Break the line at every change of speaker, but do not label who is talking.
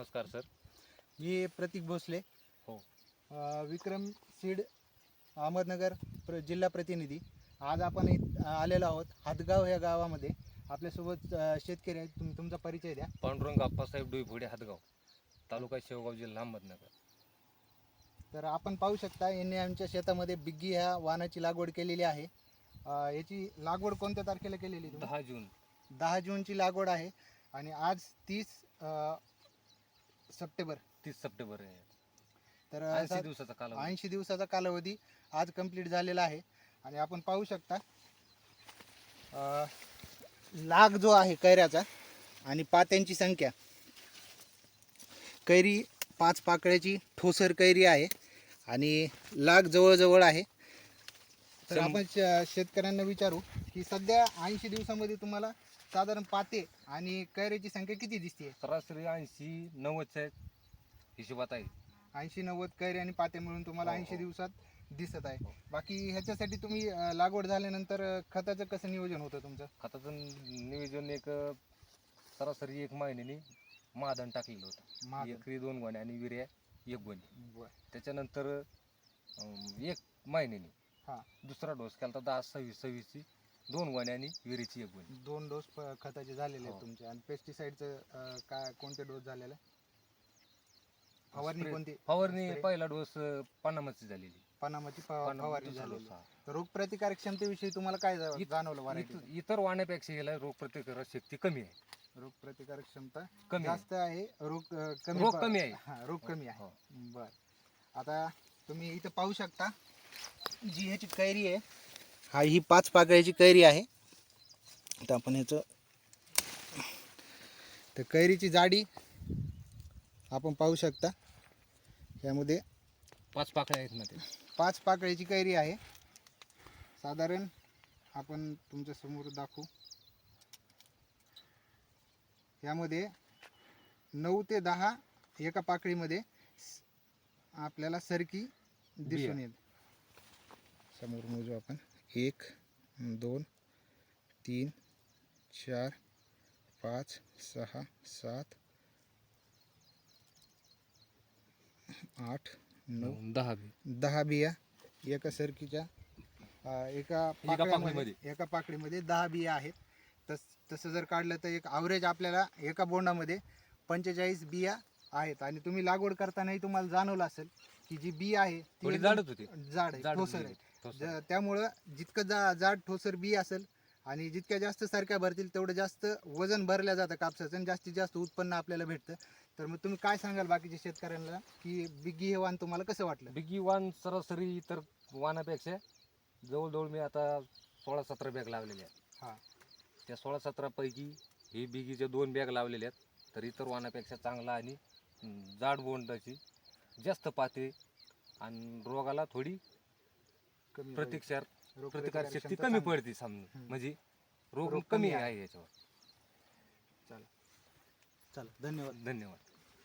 नमस्कार सर.
मी प्रतीक भोसले.
हो.
विक्रम सीड अहमदनगर प्र जिल्हा प्रतिनिधी. आज आपण इथ आलेलो आहोत हातगाव या गावामध्ये. आपल्यासोबत अ, शेतकरी आहेत. तुम तुमचा परिचय द्या.
पांडुरंग आप्पासाहेब डुईफोडे हातगाव तालुका शेवगाव जिल्हा अहमदनगर.
तर आपण पाहू शकता यांनी आमच्या शेतामध्ये बिग्गी ह्या वाहनाची लागवड केलेली आहे. अ, याची लागवड कोणत्या तारखेला केलेली तुम्ही?
दहा जून.
दहा जूनची लागवड आहे. आणि आज तीस सप्टेंबर.
तीस सप्टेंबर आहे.
तर
ऐंशी दिवसाचा कालावधी.
ऐंशी दिवसाचा कालावधी आज कंप्लीट झालेला आहे. आणि आपण पाहू शकता अ, लाग जो आहे कैऱ्याचा आणि पात्यांची संख्या. कैरी पाच पाकळ्याची ठोसर कैरी आहे आणि लाग जवळजवळ आहे. तर आपण श- शेतकऱ्यांना विचारू की सध्या ऐंशी दिवसामध्ये तुम्हाला साधारण पाते आणि कैऱ्याची संख्या किती दिसते
सरासरी ऐंशी नव्वदच्या हिशोबात आहे
ऐंशी नव्वद कैरी आणि पाते मिळून तुम्हाला
हो,
ऐंशी
हो.
दिवसात दिसत आहे. बाकी ह्याच्यासाठी तुम्ही अं, लागवड झाल्यानंतर अं, खताचं कसं नियोजन होतं तुमचं
खताचं नियोजन एक अं, सरासरी एक महिन्याने मादन टाकलेलं होतं
महाग.
एकरी दोन गोण्या आणि विर्या एक गोणी
बरं.
त्याच्यानंतर अं, एक महिन्याने
हा.
दुसरा डोस केला तर दहा सव्वीस सव्वीसची दोन गोण्या आणि विहिरीची एक गोणी
दोन डोस खताचे झालेले आहेत
हो.
तुमचे आणि पेस्टिसाइडचं काय कोणते डोस झालेले फवारणी
Spray-
कोणती
फवारणी
Spray?
पहिला डोस पन्नामाची झालेली पन्नामाची
फवारणी
दुसरा
झालेली
डोस हा.
तर रोगप्रतिकारक क्षमतेविषयी तुम्हाला काय जा-
इत-
जाणवलं
इतर वाण्यापेक्षा याला रोगप्रतिकारक शक्ती कमी आहे
रोगप्रतिकारक क्षमता
कमी आहे.
जास्त आहे रोग अं, कमी
रोग
प-
कमी आहे.
हा, रोग कमी आहे
हो.
बर आता तुम्ही इथं पाहू शकता जी ह्याची कैरी आहे हा ही पाच पाकळ्याची कैरी आहे. तर आपण ह्याचं तर कैरीची जाडी आपण पाहू शकता. यामध्ये
पाच पाकळ्या आहेत ना ते.
पाच पाकळ्याची कैरी आहे. साधारण आपण तुमच्यासमोर दाखवू. यामध्ये नऊ ते दहा एका पाकळीमध्ये आपल्याला सरकी दिसून
बिया.
समोर मोजू आपण एक दोन तीन चार पाच सहा सात आठ नऊ
दहा बी
दहा बिया एका सरकीच्या अं, एका पाकळ्यामध्ये
पाकळीमध्ये.
एका पाकळीमध्ये दहा बिया आहेत तस तसं जर काढलं तर एक ॲव्हरेज आपल्याला एका बोंडामध्ये पंचेचाळीस बिया आहेत आणि तुम्ही लागवड करतानाही तुम्हाला जाणवलं असेल की जी बी आहे ती
थोडी
एकदम
जाडच होती
जाड आहे ठोसर
होती.
आहे. ज- त्यामुळं जितकं जा जाड ठोसर बी असेल आणि जितक्या जास्त सारख्या भरतील तेवढं जास्त वजन भरल्या जातं कापसाचं आणि जास्तीत जास्त उत्पन्न आपल्याला भेटतं. तर मग तुम्ही काय सांगाल बाकीच्या शेतकऱ्यांना की बिग्गी हे वाण तुम्हाला कसं वाटलं?
बिगी वान सरासरी इतर वानापेक्षा जवळजवळ मी आता सोळा सतरा बॅग लावलेल्या आहेत.
हा.
त्या सोळा सतरा पैकी हे बिगीचे दोन बॅग लावलेले आहेत. तर इतर वानापेक्षा चांगला आणि हम्म, जाड बोंडाची जास्त पाते आणि रोगाला थोडी
कमी
प्रतिक्षार प्रतिकार शक्ती
क्षमता
कमी
चांगली.
पडते समजा.
हम्म.
म्हणजे रोग
रोग
कमी
कमी आहे.
आहे याच्यावर.
चला धन्यवाद.
धन्यवाद.